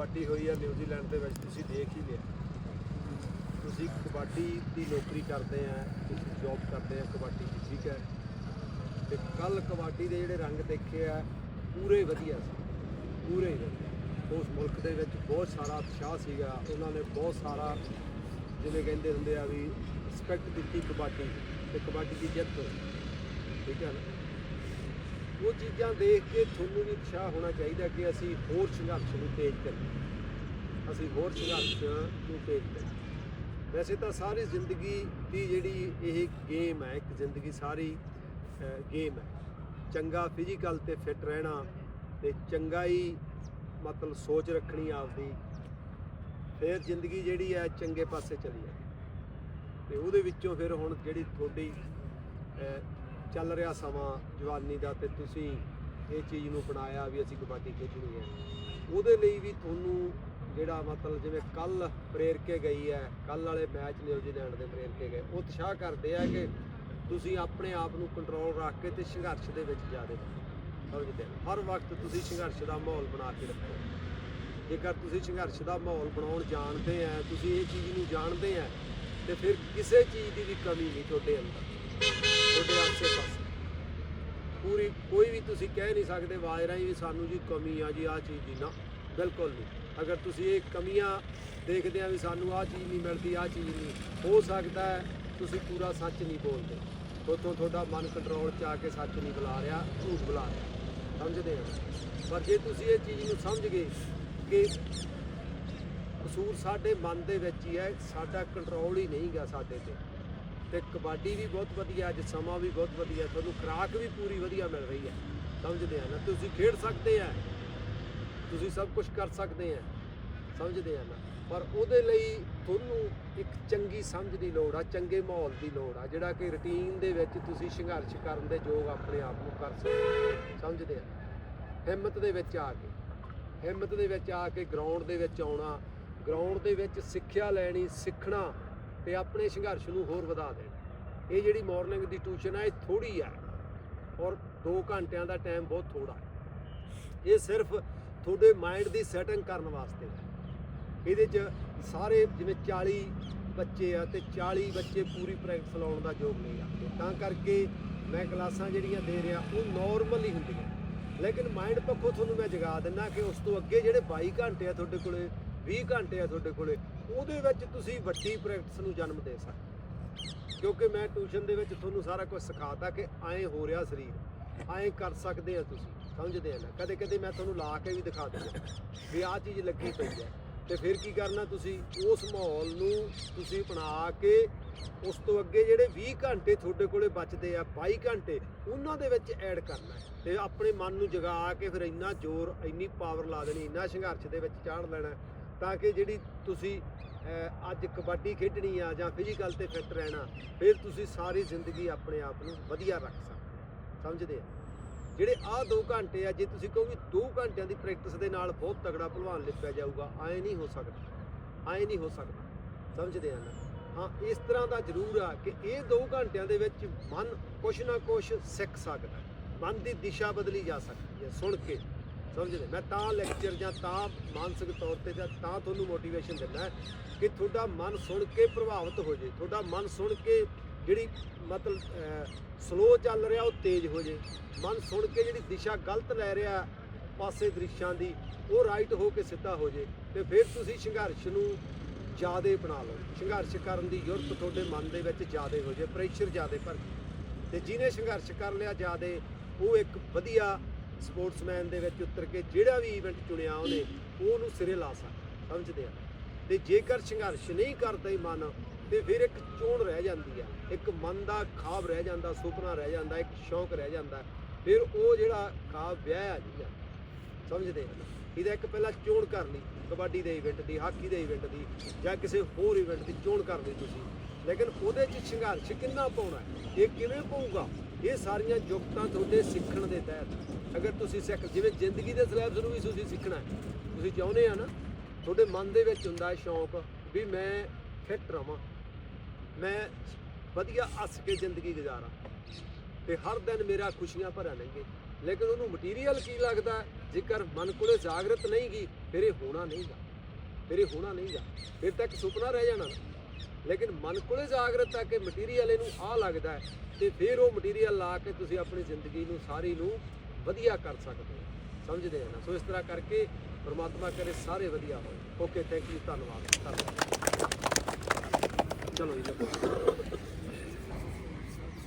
ਕਬੱਡੀ ਹੋਈ ਆ ਨਿਊਜ਼ੀਲੈਂਡ ਦੇ ਵਿੱਚ, ਤੁਸੀਂ ਦੇਖ ਹੀ ਲਿਆ। ਤੁਸੀਂ ਕਬੱਡੀ ਦੀ ਨੌਕਰੀ ਕਰਦੇ ਆ, ਤੁਸੀਂ ਜੌਬ ਕਰਦੇ ਆ ਕਬੱਡੀ ਦੀ, ਠੀਕ ਹੈ? ਤੇ ਕੱਲ ਕਬੱਡੀ ਦੇ ਜਿਹੜੇ ਰੰਗ ਦੇਖੇ ਆ, ਪੂਰੇ ਵਧੀਆ ਸੀ, ਪੂਰੇ ਵਧੀਆ। ਉਸ ਮੁਲਕ ਦੇ ਵਿੱਚ ਬਹੁਤ ਸਾਰਾ ਉਤਸ਼ਾਹ ਸੀਗਾ, ਉਹਨਾਂ ਨੇ ਬਹੁਤ ਸਾਰਾ ਜਿਵੇਂ ਕਹਿੰਦੇ ਹੁੰਦੇ ਆ ਵੀ ਰਿਸਪੈਕਟ ਦਿੱਤੀ ਕਬੱਡੀ ਤੇ ਕਬੱਡੀ ਦੀ ਜਿੱਤ ਠੀਕ ਹੈ ਨਾ? ਉਹ ਚੀਜ਼ਾਂ ਦੇਖ ਕੇ ਤੁਹਾਨੂੰ ਵੀ ਉਤਸ਼ਾਹ ਹੋਣਾ ਚਾਹੀਦਾ ਕਿ ਅਸੀਂ ਹੋਰ ਸੰਘਰਸ਼ ਨੂੰ ਤੇਜ਼ ਕਰੀਏ। ਅਸੀਂ ਹੋਰ ਸੰਘਰਸ਼ ਨੂੰ ਤੇਜ਼ ਕਰੀਏ। ਵੈਸੇ ਤਾਂ ਸਾਰੀ ਜ਼ਿੰਦਗੀ ਦੀ ਜਿਹੜੀ ਇਹ ਗੇਮ ਹੈ, ਇੱਕ ਜ਼ਿੰਦਗੀ ਸਾਰੀ ਗੇਮ ਹੈ। ਚੰਗਾ ਫਿਜ਼ੀਕਲ ਤੇ ਫਿਟ ਰਹਿਣਾ ਤੇ ਚੰਗਾ ਹੀ ਮਤਲਬ ਸੋਚ ਰੱਖਣੀ ਆਪਦੀ। ਫਿਰ ਜ਼ਿੰਦਗੀ ਜਿਹੜੀ ਹੈ, ਚੰਗੇ ਪਾਸੇ ਚਲੀ ਜਾਂਦੀ। ਤੇ ਉਹਦੇ ਵਿੱਚੋਂ ਫਿਰ ਹੁਣ ਜਿਹੜੀ ਤੁਹਾਡੀ ਚੱਲ ਰਿਹਾ ਸਮਾਂ ਜਵਾਨੀ ਦਾ ਤੇ ਤੁਸੀਂ ਇਹ ਚੀਜ਼ ਨੂੰ ਬਣਾਇਆ ਵੀ ਅਸੀਂ ਕਬੱਡੀ ਖੇਡਣੀ ਹੈ। ਉਹਦੇ ਲਈ ਵੀ ਤੁਹਾਨੂੰ ਜਿਹੜਾ ਮਤਲਬ ਜਿਵੇਂ ਕੱਲ ਪ੍ਰੇਰ ਕੇ ਗਈ ਹੈ, ਕੱਲ ਵਾਲੇ ਮੈਚ ਨਿਊਜ਼ੀਲੈਂਡ ਦੇ ਪ੍ਰੇਰ ਕੇ ਗਏ, ਉਹ ਉਤਸ਼ਾਹ ਕਰਦੇ ਆ ਕਿ ਤੁਸੀਂ ਆਪਣੇ ਆਪ ਨੂੰ ਕੰਟਰੋਲ ਰੱਖ ਕੇ ਤੇ ਸੰਘਰਸ਼ ਦੇ ਵਿੱਚ ਜਾਦੇ ਸਮਝਦੇ ਹਰ ਵਕਤ ਤੁਸੀਂ ਸੰਘਰਸ਼ ਦਾ ਮਾਹੌਲ ਬਣਾ ਕੇ ਰੱਖੋ। ਜੇਕਰ ਤੁਸੀਂ ਸੰਘਰਸ਼ ਦਾ ਮਾਹੌਲ ਬਣਾਉਣ ਜਾਣਦੇ ਆ, ਤੁਸੀਂ ਇਹ ਚੀਜ਼ ਨੂੰ ਜਾਣਦੇ ਆ, ਤੇ ਫਿਰ ਕਿਸੇ ਚੀਜ਼ ਦੀ ਵੀ ਕਮੀ ਨਹੀਂ ਤੁਹਾਡੇ ਅੰਦਰ। ਤੁਹਾਡੇ ਆਸੇ ਪਾਸੇ। ਪੂਰੀ, ਕੋਈ ਵੀ ਤੁਸੀਂ ਕਹਿ ਨਹੀਂ ਸਕਦੇ, ਆਵਾਜ਼ ਰਾਹੀਂ ਵੀ ਸਾਨੂੰ ਜੀ ਕਮੀ ਆ ਜੀ ਆ ਚੀਜ਼ ਦੀ ਨਾ। ਬਿਲਕੁਲ ਨਹੀਂ। ਅਗਰ ਤੁਸੀਂ ਇਹ ਕਮੀਆਂ ਦੇਖਦੇ ਆ ਵੀ ਸਾਨੂੰ ਆ ਚੀਜ਼ ਨਹੀਂ ਮਿਲਦੀ ਆ ਚੀਜ਼ ਨਹੀਂ। ਹੋ ਸਕਦਾ ਹੈ ਤੁਸੀਂ ਪੂਰਾ ਸੱਚ ਨਹੀਂ ਬੋਲਦੇ। ਉਤੋਂ ਤੁਹਾਡਾ ਮਨ ਕੰਟਰੋਲ ਚ ਆ ਕੇ ਸੱਚ ਨਹੀਂ ਬੁਲਾ ਰਿਹਾ, ਝੂਠ ਬੁਲਾ ਰਿਹਾ। ਸਮਝਦੇ ਆ ਪਰ ਜੇ ਤੁਸੀਂ ਇਹ ਚੀਜ਼ ਨੂੰ ਸਮਝ ਗਏ ਕਿ ਕਸੂਰ ਸਾਡੇ ਮਨ ਦੇ ਵਿੱਚ ਹੀ ਹੈ, ਸਾਡਾ ਕੰਟਰੋਲ ਹੀ ਨਹੀਂਗਾ ਸਾਡੇ ਤੇ। ਤੇ ਕਬੱਡੀ ਵੀ ਬਹੁਤ ਵਧੀਆ, ਅੱਜ ਸਮਾਂ ਵੀ ਬਹੁਤ ਵਧੀਆ, ਤੁਹਾਨੂੰ ਖੁਰਾਕ ਵੀ ਪੂਰੀ ਵਧੀਆ ਮਿਲ ਰਹੀ ਹੈ। ਸਮਝਦੇ ਆ ਨਾ? ਤੁਸੀਂ ਖੇਡ ਸਕਦੇ ਆ। ਤੁਸੀਂ ਸਭ ਕੁਝ ਕਰ ਸਕਦੇ ਆ। ਸਮਝਦੇ ਆ ਨਾ? ਪਰ ਉਹਦੇ ਲਈ ਤੁਹਾਨੂੰ ਇੱਕ ਚੰਗੀ ਸਮਝ ਦੀ ਲੋੜ ਆ, ਚੰਗੇ ਮਾਹੌਲ ਦੀ ਲੋੜ ਆ, ਜਿਹੜਾ ਕਿ ਰੁਟੀਨ ਦੇ ਵਿੱਚ ਤੁਸੀਂ ਸੰਘਰਸ਼ ਕਰਨ ਦੇ ਯੋਗ ਆਪਣੇ ਆਪ ਨੂੰ ਕਰ ਸਕਦੇ ਸਮਝਦੇ ਆ? ਹਿੰਮਤ ਦੇ ਵਿੱਚ ਆ ਕੇ, ਹਿੰਮਤ ਦੇ ਵਿੱਚ ਆ ਕੇ ਗਰਾਊਂਡ ਦੇ ਵਿੱਚ ਆਉਣਾ ਗਰਾਊਂਡ ਦੇ ਵਿੱਚ ਸਿੱਖਿਆ ਲੈਣੀ, ਸਿੱਖਣਾ ਤੇ ਆਪਣੇ ਸੰਘਰਸ਼ ਨੂੰ ਹੋਰ ਵਧਾ ਦੇਣ। ਇਹ ਜਿਹੜੀ ਮਾਰਨਿੰਗ ਦੀ ਟਿਊਸ਼ਨ ਹੈ ਇਹ ਥੋੜੀ ਹੈ ਔਰ 2 ਘੰਟਿਆਂ ਦਾ ਟਾਈਮ ਬਹੁਤ ਥੋੜਾ ਹੈ ਇਹ ਸਿਰਫ ਤੁਹਾਡੇ ਮਾਈਂਡ ਦੀ ਸੈਟਿੰਗ ਕਰਨ ਵਾਸਤੇ ਹੈ ਇਹਦੇ 'ਚ ਸਾਰੇ ਜਿਵੇਂ 40 ਬੱਚੇ ਆ ਤੇ 40 ਬੱਚੇ ਪੂਰੀ ਪ੍ਰੈਕਟਿਸ ਲਾਉਣ ਦਾ ਯੋਗ ਨਹੀਂ ਰੱਖਦੇ। ਤਾਂ ਕਰਕੇ ਮੈਂ ਕਲਾਸਾਂ ਜਿਹੜੀਆਂ ਦੇ ਰਿਹਾ, ਉਹ ਨਾਰਮਲ ਹੀ ਹੁੰਦੀਆਂ। ਲੇਕਿਨ ਮਾਈਂਡ ਪੱਖੋਂ ਤੁਹਾਨੂੰ ਮੈਂ ਜਗਾ ਦਿੰਦਾ ਕਿ ਉਸ ਤੋਂ ਅੱਗੇ ਜਿਹੜੇ 22 ਘੰਟੇ ਆ ਤੁਹਾਡੇ ਕੋਲੇ 20 ਘੰਟੇ ਆ ਤੁਹਾਡੇ ਕੋਲੇ, ਉਹਦੇ ਵਿੱਚ ਤੁਸੀਂ ਵੱਡੀ ਪ੍ਰੈਕਟਿਸ ਨੂੰ ਜਨਮ ਦੇ ਸਕਦੇ ਕਿਉਂਕਿ ਮੈਂ ਟਿਊਸ਼ਨ ਦੇ ਵਿੱਚ ਤੁਹਾਨੂੰ ਸਾਰਾ ਕੁਝ ਸਿਖਾਤਾ ਕਿ ਐਂ ਹੋ ਰਿਹਾ ਸਰੀਰ, ਐਂ ਕਰ ਸਕਦੇ ਆ ਤੁਸੀਂ, ਸਮਝਦੇ ਆ ਨਾ। ਕਦੇ ਕਦੇ ਮੈਂ ਤੁਹਾਨੂੰ ਲਾ ਕੇ ਵੀ ਦਿਖਾ ਦਿੰਦਾ ਵੀ ਆਹ ਚੀਜ਼ ਲੱਗੀ ਪਈ ਹੈ। ਤੇ ਫਿਰ ਕੀ ਕਰਨਾ ਤੁਸੀਂ? ਉਸ ਮਾਹੌਲ ਨੂੰ ਤੁਸੀਂ ਅਪਣਾ ਕੇ ਉਸ ਤੋਂ ਅੱਗੇ ਜਿਹੜੇ 20 ਘੰਟੇ ਤੁਹਾਡੇ ਕੋਲੇ ਬਚਦੇ ਆ 22 ਘੰਟੇ, ਉਹਨਾਂ ਦੇ ਵਿੱਚ ਐਡ ਕਰਨਾ ਹੈ। ਤੇ ਆਪਣੇ ਮਨ ਨੂੰ ਜਗਾ ਕੇ ਫਿਰ ਇੰਨਾ ਜ਼ੋਰ, ਇੰਨੀ ਪਾਵਰ ਲਾ ਦੇਣੀ, ਇੰਨਾ ਸੰਘਰਸ਼ ਦੇ ਵਿੱਚ ਚਾੜ ਲੈਣਾ ਤਾਂ ਕਿ ਜਿਹੜੀ ਤੁਸੀਂ ਅੱਜ ਕਬੱਡੀ ਖੇਡਣੀ ਆ ਜਾਂ ਫਿਜ਼ੀਕਲ ਤੇ ਫਿੱਟ ਰਹਿਣਾ, ਫਿਰ ਤੁਸੀਂ ਸਾਰੀ ਜ਼ਿੰਦਗੀ ਆਪਣੇ ਆਪ ਨੂੰ ਵਧੀਆ ਰੱਖ ਸਕਦੇ ਸਮਝਦੇ ਆ ਜਿਹੜੇ ਆਹ 2 ਘੰਟੇ ਆ, ਜੇ ਤੁਸੀਂ ਕਹੋ ਵੀ 2 ਘੰਟਿਆਂ ਦੀ ਪ੍ਰੈਕਟਿਸ ਦੇ ਨਾਲ ਬਹੁਤ ਤਗੜਾ ਭਲਵਾਨ ਲਿਪਿਆ ਜਾਊਗਾ ਐ ਨਹੀਂ ਹੋ ਸਕਦਾ। ਐ ਨਹੀਂ ਹੋ ਸਕਦਾ। ਸਮਝਦੇ ਆ ਨਾ? ਹਾਂ, ਇਸ ਤਰ੍ਹਾਂ ਦਾ ਜ਼ਰੂਰ ਆ ਕਿ ਇਹ 2 ਘੰਟਿਆਂ ਦੇ ਵਿੱਚ ਮਨ ਕੁਛ ਨਾ ਕੁਛ ਸਿੱਖ ਸਕਦਾ ਮਨ ਦੀ ਦਿਸ਼ਾ ਬਦਲੀ ਜਾ ਸਕਦੀ ਹੈ, ਸੁਣ ਕੇ। ਸਮਝਦੇ ਮੈਂ ਤਾਂ ਲੈਕਚਰ ਜਾਂ ਤਾਂ ਮਾਨਸਿਕ ਤੌਰ ਤੇ ਜਾਂ ਤਾਂ ਤੁਹਾਨੂੰ ਮੋਟੀਵੇਸ਼ਨ ਦਿੰਦਾ ਕਿ ਤੁਹਾਡਾ ਮਨ ਸੁਣ ਕੇ ਪ੍ਰਭਾਵਿਤ ਹੋ ਜੇ ਤੁਹਾਡਾ ਮਨ ਸੁਣ ਕੇ ਜਿਹੜੀ ਮਤਲਬ ਸਲੋ ਚੱਲ ਰਿਹਾ ਉਹ ਤੇਜ਼ ਹੋ ਜੇ ਮਨ ਸੁਣ ਕੇ ਜਿਹੜੀ ਦਿਸ਼ਾ ਗਲਤ ਲੈ ਰਿਹਾ ਪਾਸੇ ਦ੍ਰਿਸ਼ਾਂ ਦੀ, ਉਹ ਰਾਈਟ ਹੋ ਕੇ ਸਿੱਧਾ ਹੋ ਜੇ ਤੇ ਫਿਰ ਤੁਸੀਂ ਸੰਘਰਸ਼ ਨੂੰ ਜਿਆਦੇ ਬਣਾ ਲਓ। ਸੰਘਰਸ਼ ਕਰਨ ਦੀ ਯੁਰਤ ਤੁਹਾਡੇ ਮਨ ਦੇ ਵਿੱਚ ਜਿਆਦੇ ਹੋ ਜੇ ਪ੍ਰੈਸ਼ਰ ਜਿਆਦੇ ਭਰ ਤੇ ਜਿਹਨੇ ਸੰਘਰਸ਼ ਕਰ ਲਿਆ ਜਿਆਦੇ, ਉਹ ਇੱਕ ਵਧੀਆ ਸਪੋਰਟਸਮੈਨ ਦੇ ਵਿੱਚ ਉਤਰ ਕੇ ਜਿਹੜਾ ਵੀ ਇਵੈਂਟ ਚੁਣਿਆ ਉਹਨੇ, ਉਹਨੂੰ ਸਿਰੇ ਲਾ ਸਕਦਾ, ਸਮਝਦੇ ਆ। ਤੇ ਜੇਕਰ ਸੰਘਰਸ਼ ਨਹੀਂ ਕਰਦਾ ਹੀ ਮਨ, ਤੇ ਫਿਰ ਇੱਕ ਚੋਣ ਰਹਿ ਜਾਂਦੀ ਆ। ਇੱਕ ਮਨ ਦਾ ਖਾਬ ਰਹਿ ਜਾਂਦਾ, ਸੁਪਨਾ ਰਹਿ ਜਾਂਦਾ, ਇੱਕ ਸ਼ੌਂਕ ਰਹਿ ਜਾਂਦਾ। ਫਿਰ ਉਹ ਜਿਹੜਾ ਖਾਬ ਵਿਆਹ ਆ ਜੀ ਸਮਝਦੇ ਆ। ਇਹਦਾ ਇੱਕ ਪਹਿਲਾਂ ਚੋਣ ਕਰ ਲਈ, ਕਬੱਡੀ ਦੇ ਇਵੈਂਟ ਦੀ, ਹਾਕੀ ਦੇ ਇਵੈਂਟ ਦੀ, ਜਾਂ ਕਿਸੇ ਹੋਰ ਇਵੈਂਟ ਦੀ ਚੋਣ ਕਰ ਲਈ ਤੁਸੀਂ। ਲੇਕਿਨ ਉਹਦੇ 'ਚ ਸੰਘਰਸ਼ ਕਿੰਨਾ ਪਾਉਣਾ ਇਹ ਕਿਵੇਂ ਪਊਗਾ? ਇਹ ਸਾਰੀਆਂ ਯੁਕਤਾਂ ਤੁਹਾਡੇ ਸਿੱਖਣ ਦੇ ਤਹਿਤ। ਅਗਰ ਤੁਸੀਂ ਸਿੱਖ, ਜਿਵੇਂ ਜ਼ਿੰਦਗੀ ਦੇ ਸਿਲੇਬਸ ਨੂੰ ਵੀ ਤੁਸੀਂ ਸਿੱਖਣਾ ਹੈ। ਤੁਸੀਂ ਚਾਹੁੰਦੇ ਆ ਨਾ, ਤੁਹਾਡੇ ਮਨ ਦੇ ਵਿੱਚ ਹੁੰਦਾ ਸ਼ੌਂਕ ਵੀ ਮੈਂ ਫਿੱਟ ਰਵਾਂ। ਮੈਂ ਵਧੀਆ ਹੱਸ ਕੇ ਜ਼ਿੰਦਗੀ ਗੁਜ਼ਾਰਾਂ। ਤੇ ਹਰ ਦਿਨ ਮੇਰਾ ਖੁਸ਼ੀਆਂ ਭਰਿਆ ਲੰਘੇ ਲੇਕਿਨ ਉਹਨੂੰ ਮਟੀਰੀਅਲ ਕੀ ਲੱਗਦਾ ਜੇਕਰ ਮਨ ਕੋਲੇ ਜਾਗਰਤ ਨਹੀਂ ਗਈ, ਫਿਰ ਇਹ ਹੋਣਾ ਨਹੀਂਗਾ ਫਿਰ ਇਹ ਹੋਣਾ ਨਹੀਂਗਾ ਫਿਰ ਤਾਂ ਇੱਕ ਸੁਪਨਾ ਰਹਿ ਜਾਣਾ ਲੇਕਿਨ ਮਨ ਕੋਲੇ ਜਾਗਰਤ ਆ ਕਿ ਮਟੀਰੀਅਲ ਇਹਨੂੰ ਆ ਲੱਗਦਾ ਹੈ ਤੇ ਫਿਰ ਉਹ ਮਟੀਰੀਅਲ ਲਾ ਕੇ ਤੁਸੀਂ ਆਪਣੀ ਜ਼ਿੰਦਗੀ ਨੂੰ, ਸਾਰੀ ਨੂੰ ਵਧੀਆ ਕਰ ਸਕਦੇ ਹੋ। ਸਮਝਦੇ ਆ ਨਾ? ਸੋ ਇਸ ਤਰ੍ਹਾਂ ਕਰਕੇ ਪਰਮਾਤਮਾ ਕਰੇ ਸਾਰੇ ਵਧੀਆ ਹੋਣ। ਓਕੇ ਥੈਂਕ ਯੂ ਧੰਨਵਾਦ। ਧੰਨਵਾਦ। ਚਲੋ ਜੀ ਲੱਗੋ